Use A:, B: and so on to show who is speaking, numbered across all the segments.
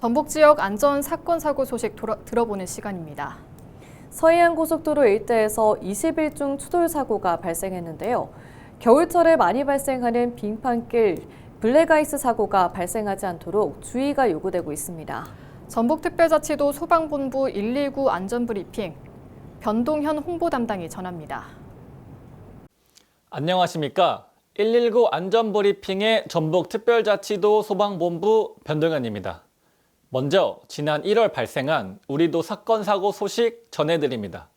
A: 전북 지역 안전 사건 사고 소식 돌아- 들어보는 시간입니다.
B: 서해안 고속도로 일대에서 20일 중 추돌 사고가 발생했는데요. 겨울철에 많이 발생하는 빙판길 블랙아이스 사고가 발생하지 않도록 주의가 요구되고 있습니다.
A: 전북특별자치도 소방본부 119 안전브리핑 변동현 홍보 담당이 전합니다.
C: 안녕하십니까. 119 안전브리핑의 전북특별자치도 소방본부 변동현입니다. 먼저 지난 1월 발생한 우리도 사건 사고 소식 전해드립니다.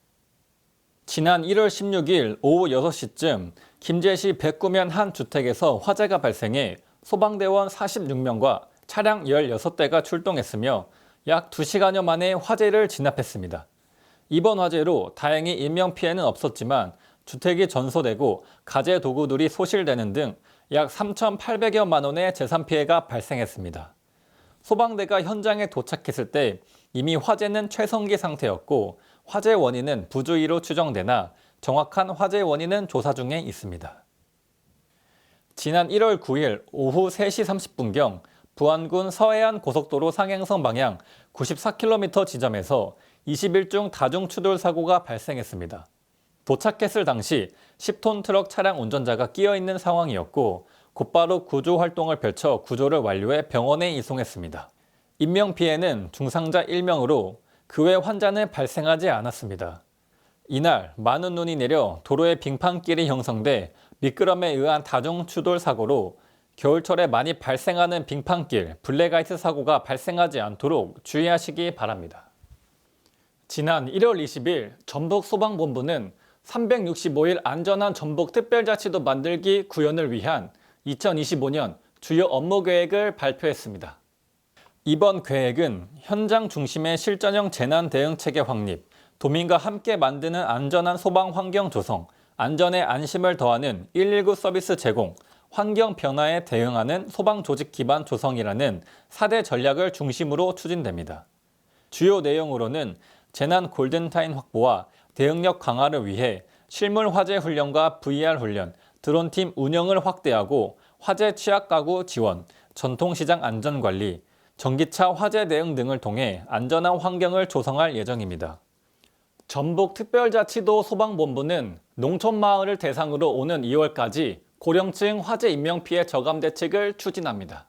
C: 지난 1월 16일 오후 6시쯤 김제시 백구면 한 주택에서 화재가 발생해 소방대원 46명과 차량 16대가 출동했으며 약 2시간여 만에 화재를 진압했습니다. 이번 화재로 다행히 인명피해는 없었지만 주택이 전소되고 가재 도구들이 소실되는 등 약 3,800여만 원의 재산 피해가 발생했습니다. 소방대가 현장에 도착했을 때 이미 화재는 최성기 상태였고 화재 원인은 부주의로 추정되나 정확한 화재 원인은 조사 중에 있습니다. 지난 1월 9일 오후 3시 30분경 부안군 서해안 고속도로 상행선 방향 94km 지점에서 21중 다중 추돌 사고가 발생했습니다. 도착했을 당시 10톤 트럭 차량 운전자가 끼어 있는 상황이었고 곧바로 구조 활동을 펼쳐 구조를 완료해 병원에 이송했습니다. 인명 피해는 중상자 1명으로 그 외 환자는 발생하지 않았습니다. 이날 많은 눈이 내려 도로에 빙판길이 형성돼 미끄럼에 의한 다중 추돌 사고로 겨울철에 많이 발생하는 빙판길 블랙아이스 사고가 발생하지 않도록 주의하시기 바랍니다. 지난 1월 20일 전북 소방본부는 365일 안전한 전북 특별자치도 만들기 구현을 위한 2025년 주요 업무 계획을 발표했습니다. 이번 계획은 현장 중심의 실전형 재난 대응 체계 확립, 도민과 함께 만드는 안전한 소방 환경 조성, 안전에 안심을 더하는 119 서비스 제공, 환경 변화에 대응하는 소방 조직 기반 조성이라는 4대 전략을 중심으로 추진됩니다. 주요 내용으로는 재난 골든타임 확보와 대응력 강화를 위해 실물 화재 훈련과 VR 훈련, 드론팀 운영을 확대하고 화재 취약 가구 지원, 전통시장 안전관리, 전기차 화재 대응 등을 통해 안전한 환경을 조성할 예정입니다. 전북특별자치도 소방본부는 농촌마을을 대상으로 오는 2월까지 고령층 화재 인명피해 저감 대책을 추진합니다.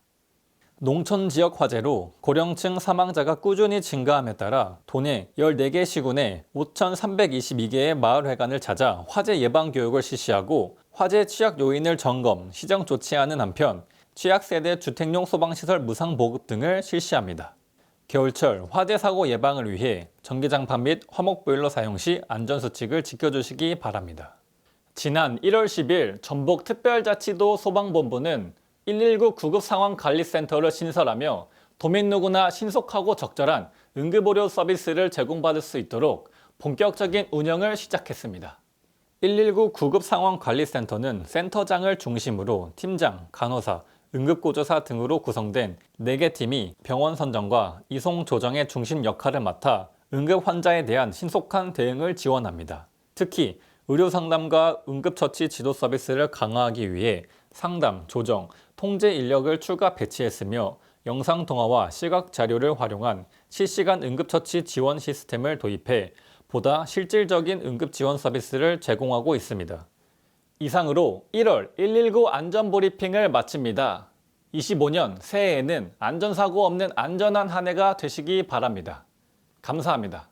C: 농촌 지역 화재로 고령층 사망자가 꾸준히 증가함에 따라 도내 14개 시군에 5,322개의 마을회관을 찾아 화재 예방 교육을 실시하고 화재 취약 요인을 점검, 시정 조치하는 한편 취약 세대 주택용 소방시설 무상 보급 등을 실시합니다. 겨울철 화재 사고 예방을 위해 전기장판 및 화목 보일러 사용 시 안전수칙을 지켜주시기 바랍니다. 지난 1월 10일 전북 특별자치도 소방본부는 119 구급 상황 관리센터를 신설하며 도민 누구나 신속하고 적절한 응급의료 서비스를 제공받을 수 있도록 본격적인 운영을 시작했습니다. 119 구급 상황 관리센터는 센터장을 중심으로 팀장, 간호사, 응급구조사 등으로 구성된 4개 팀이 병원 선정과 이송 조정의 중심 역할을 맡아 응급 환자에 대한 신속한 대응을 지원합니다. 특히 의료 상담과 응급처치 지도 서비스를 강화하기 위해 상담, 조정, 통제 인력을 추가 배치했으며 영상 통화와 시각 자료를 활용한 실시간 응급처치 지원 시스템을 도입해 보다 실질적인 응급 지원 서비스를 제공하고 있습니다. 이상으로 1월 119 안전 브리핑을 마칩니다. 25년 새해에는 안전사고 없는 안전한 한 해가 되시기 바랍니다. 감사합니다.